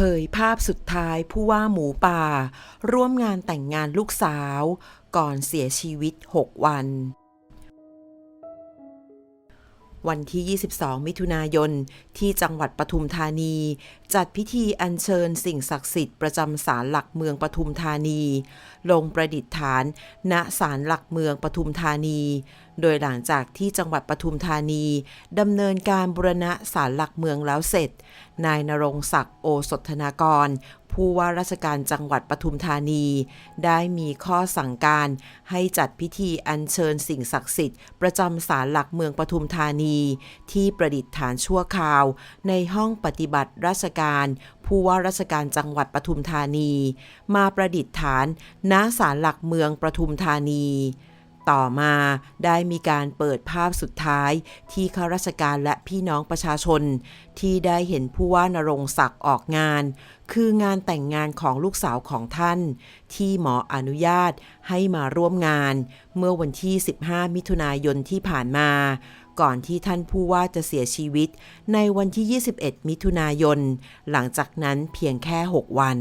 ผยภาพสุดท้ายผู้ว่าหมูป่า ร่วมงานแต่งงานลูกสาว ก่อนเสียชีวิต 6 วัน วันที่ 22 มิถุนายน ที่จังหวัดปทุมธานี จัดพิธีอัญเชิญสิ่งศักดิ์สิทธิ์ประจำศาลหลักเมืองปทุมธานี ลงประดิษฐาน ณศาลหลักเมืองปทุมธานี โดยหลังจากที่จังหวัดปทุมธานีดำเนินการบูรณะศาลหลักเมืองแล้วเสร็จ นายนรงศักดิ์โอสถนากร ผู้ว่าราชการจังหวัดปทุมธานี ได้มีข้อสั่งการให้จัดพิธีอัญเชิญสิ่งศักดิ์สิทธิ์ประจำศาลหลักเมืองปทุมธานี ที่ประดิษฐานชั่วคราว ในห้องปฏิบัติราชการ ผู้ว่าราชการจังหวัดปทุมธานี มาประดิษฐานณศาลหลักเมืองปทุมธานี ต่อมาได้มีการเปิดภาพสุดท้ายที่ข้าราชการและพี่น้องประชาชน ที่ได้เห็นผู้ว่านรงศักดิ์ออกงาน คืองานแต่งงานของลูกสาวของท่าน ที่หมออนุญาตให้มาร่วมงาน เมื่อวันที่ 15 มิถุนายนที่ผ่านมา ก่อนที่ท่านผู้ว่าจะเสียชีวิต ในวันที่ 21 มิถุนายน หลังจากนั้นเพียงแค่ 6 วัน